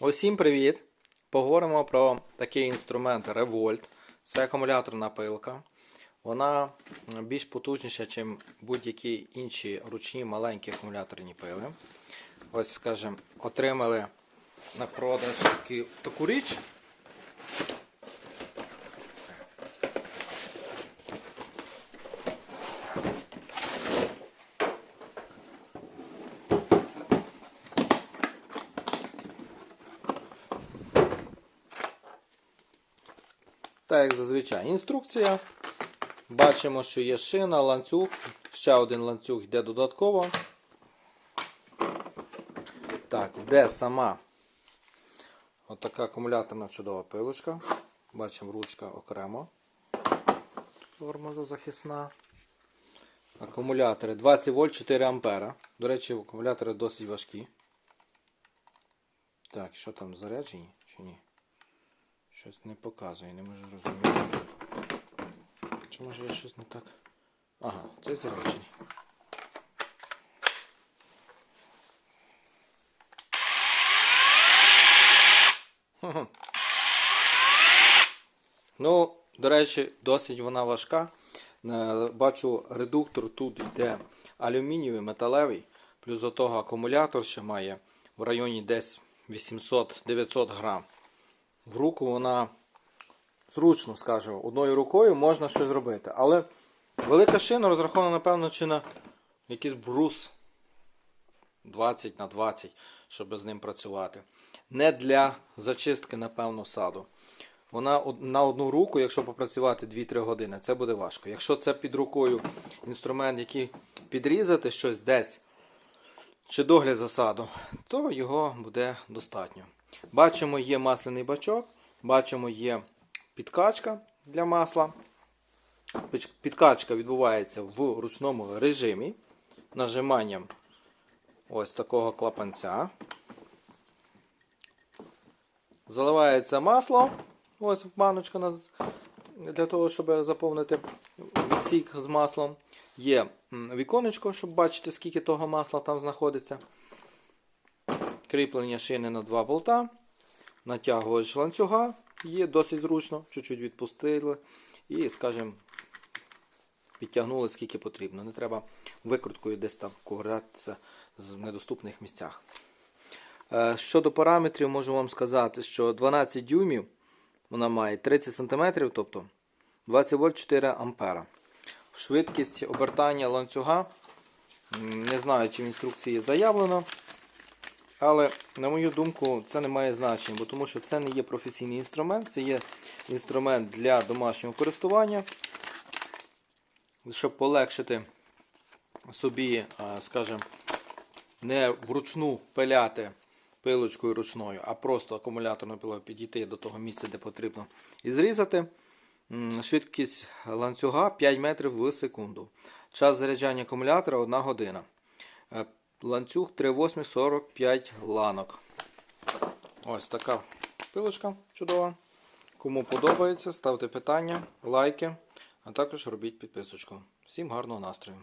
Усім привіт! Поговоримо про такий інструмент Revolt. Це акумуляторна пилка. Вона більш потужніша, ніж будь-які інші ручні маленькі акумуляторні пили. Ось, скажімо, отримали на продаж таку річ. Так, як зазвичай, інструкція. Бачимо, що є шина, ланцюг. Ще один ланцюг йде додатково. Так, йде сама отака акумуляторна чудова пилочка. Бачимо, ручка окремо. Тормоза захисна. Акумулятори 20 вольт 4 ампера. До речі, акумулятори досить важкі. Так, що там заряджені чи ні? Щось не показує, не можу зрозуміти. Чи може я щось не так? Ага, це заряджений. Ну, до речі, досить вона важка. Е, Бачу, редуктор тут йде алюмінієвий, металевий, плюс до того акумулятор ще має в районі десь 800-900 грам. В руку вона зручно, скажу, одною рукою можна щось зробити. Але велика шина розрахована, напевно, чи на якийсь брус 20 на 20, щоб з ним працювати. Не для зачистки, напевно, саду. Вона на одну руку, якщо попрацювати 2-3 години, це буде важко. Якщо це під рукою інструмент, який підрізати щось десь, чи догляд за садом, то його буде достатньо. Бачимо, є масляний бачок, бачимо, є підкачка для масла. Підкачка відбувається в ручному режимі нажиманням ось такого клапанця. Заливається масло. Ось баночка для того, щоб заповнити відсік з маслом. Є віконечко, щоб бачити, скільки того масла там знаходиться. Кріплення шини на два болта. Натягувач ланцюга є досить зручно, чуть-чуть відпустили. І, скажімо, підтягнули скільки потрібно. Не треба викруткою десь там ковирятися в недоступних місцях. Е, Щодо параметрів, можу вам сказати, що 12 дюймів вона має 30 см, тобто 20 вольт 4 ампера. Швидкість обертання ланцюга. Не знаю, чи в інструкції заявлено. Але, на мою думку, це не має значення, бо тому що це не є професійний інструмент, це є інструмент для домашнього користування. Щоб полегшити собі, скажімо, не вручну пиляти пилочкою ручною, а просто акумуляторною пилою підійти до того місця, де потрібно, і зрізати. Швидкість ланцюга 5 метрів в секунду. Час заряджання акумулятора 1 година. Ланцюг 3,8 45 ланок. Ось така пилочка чудова. Кому подобається, ставте питання, лайки, а також робіть підписочку. Всім гарного настрою!